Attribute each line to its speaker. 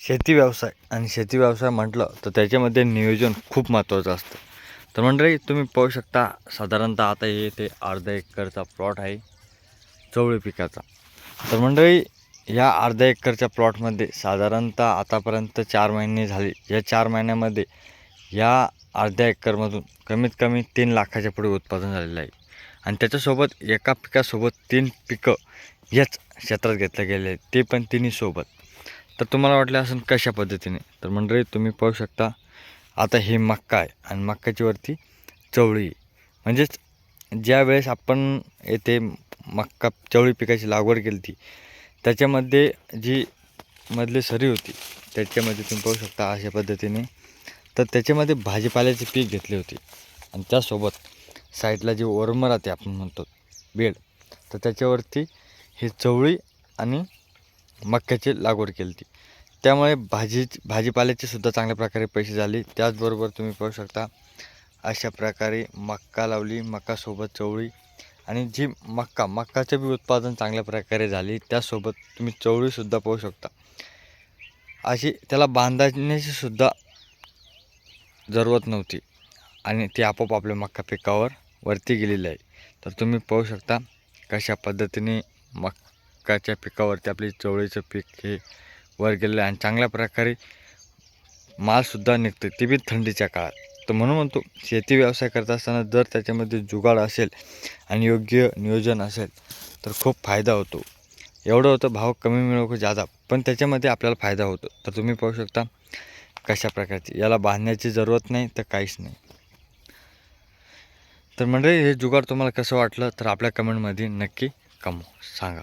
Speaker 1: शेती व्यवसाय आणि शेती व्यवसाय म्हटलं तर त्याच्यामध्ये नियोजन खूप महत्त्वाचं असतं. तर मंडळी तुम्ही पाहू शकता साधारणतः आता हे ते अर्धा एकरचा प्लॉट आहे चवळी पिकाचा. तर मंडळी या अर्धा एकरच्या प्लॉटमध्ये साधारणतः आतापर्यंत चार महिने झाले. या चार महिन्यामध्ये या अर्ध्या एकरमधून कमीत कमी तीन लाखाच्या पुढे उत्पादन झालेलं आहे. आणि त्याच्यासोबत एका पिकासोबत तीन पिकं याच क्षेत्रात घेतले गेले आहेत. ते पण तिन्ही सोबत. तर तुम्हाला वाटलं असं कशा पद्धतीने? तर मंडळी तुम्ही पाहू शकता आता हे मक्का आहे आणि मक्काची वरती चवळी म्हणजेच ज्या वेळेस आपण येथे मक्का चवळी पिकाची लागवड केली ती त्याच्यामध्ये जी मधली सरी होती त्याच्यामध्ये तुम्ही पाहू शकता अशा पद्धतीने. तर त्याच्यामध्ये भाजीपाल्याचे पीक घेतले होते आणि त्यासोबत साईडला जे वर्म राहते आपण म्हणतो बेड तर त्याच्यावरती ही चवळी आणि मक्याची लागवड केली होती. त्यामुळे भाजी भाजीपाल्याचे सुद्धा चांगल्या प्रकारे पैसे झाले. त्याचबरोबर तुम्ही पाहू शकता अशा प्रकारे मक्का लावली मक्कासोबत चवळी आणि जी मक्का मक्काचे बी उत्पादन चांगल्या प्रकारे झाली त्यासोबत तुम्ही चवळीसुद्धा पाहू शकता. अशी त्याला बांधण्याची सुद्धा जरूरत नव्हती आणि ती आपोआप आपल्या मक्का पिकावर वरती गेलेली आहे. तर तुम्ही पाहू शकता कशा पद्धतीने मक्काच्या पिकावरती आपली चवळीचं पीक हे वर गेलेलं आहे आणि चांगल्या प्रकारे मालसुद्धा निघतो ते बी थंडीच्या काळात. तर म्हणून म्हणतो शेती व्यवसाय करत असताना जर त्याच्यामध्ये जुगाड असेल आणि योग्य नियोजन असेल तर खूप फायदा होतो. एवढं होतं भाव कमी मिळो की जादा. पण त्याच्यामध्ये आपल्याला फायदा होतो. तर तुम्ही पाहू शकता कशा प्रकारची. याला बांधण्याची जरूरत नाही तर काहीच नाही. तर मंडळी हे जुगाड तुम्हाला कसं वाटलं तर आपल्या कमेंटमध्ये नक्की कमव सांगा.